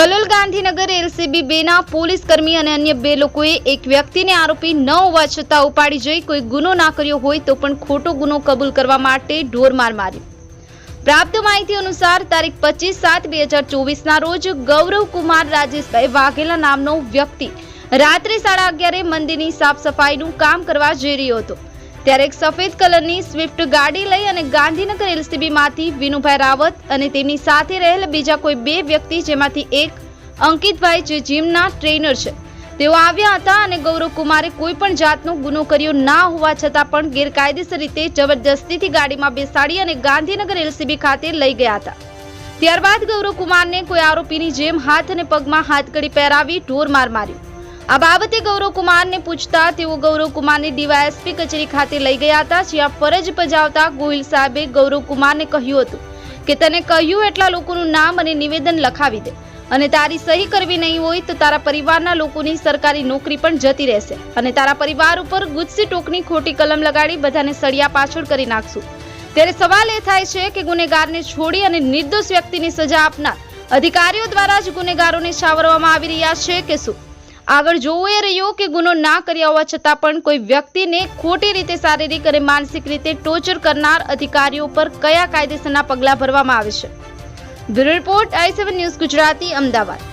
Kalol Gandhinagar LCB બેના police કર્મી અને અન્ય બે લોકોએ એક વ્યક્તિને આરોપી ન હોવા છતાં ઉપાડી જઈ કોઈ ગુનો ના કર્યો હોય તો પણ ખોટો ગુનો કબૂલ કરવા માટે ઢોરમાર માર્યો પ્રાપ્ત માહિતી અનુસાર તારીખ પચીસ સાત બે હજાર ચોવીસના રોજ ગૌરવ કુમાર રાજેશભાઈ વાઘેલા નામનો વ્યક્તિ રાત્રે સાડા અગિયારે મંદિરની સાફ સફાઈનું કામ કરવા જઈ રહ્યો હતો. ત્યારે એક સફેદ કલરની સ્વિફ્ટ ગાડી લઈ અને ગાંધીનગર એલસીબીમાંથી વિનુભાઈ રાવત અને તેમની સાથે રહેલ બીજા કોઈ બે વ્યક્તિ, જેમાંથી એક અંકિતભાઈ જે જીમના ટ્રેનર છે. તેઓ આવ્યા હતા અને ગૌરવ કુમારે કોઈ પણ જાતનો ગુનો કર્યો ના હોવા છતાં પણ ગેરકાયદેસર રીતે જબરજસ્તીથી ગાડીમાં બેસાડી અને ગાંધીનગર એલસીબી ખાતે લઈ ગયા હતા. ત્યારબાદ ગૌરવ કુમારને કોઈ આરોપીની જેમ હાથ અને પગમાં હાથકડી પહેરાવી ઢોર માર માર્યો. આ બાબતે ગૌરવ કુમારને પૂછતા તેઓ ગૌરવ કુમારને ડીવાયએસપી કચેરી ખાતે લઈ ગયા હતા, જ્યાં ફરજ બજાવતા ગોહિલ સાહેબે ગૌરવ કુમારને કહ્યું હતું કે તને કહ્યું એટલા લોકોનું નામ અને નિવેદન લખાવી દે. અને તારી સહી કરવી નહીં હોય તો તારા પરિવારના લોકોની સરકારી નોકરી પણ જતી રહેશે. અને તારા પરિવાર ઉપર ગુજસી ટોકની ખોટી કલમ લગાડી બધાને સળિયા પાછળ કરી નાખશું. ત્યારે સવાલ એ થાય છે કે ગુનેગારને છોડી અને નિર્દોષ વ્યક્તિની સજા આપનાર અધિકારીઓ દ્વારા જ ગુનેગારોને છાવરવામાં આવી રહ્યા છે કે શું? આગળ જોવું એ રહ્યું કે ગુનો ના કર્યા હોવા છતાં પણ કોઈ વ્યક્તિને ખોટી રીતે શારીરિક અને માનસિક રીતે ટોર્ચર કરનાર અધિકારીઓ પર કયા કાયદેસરના પગલાં ભરવામાં આવે છે? Bureau report I seven news Gujarati, Ahmedabad.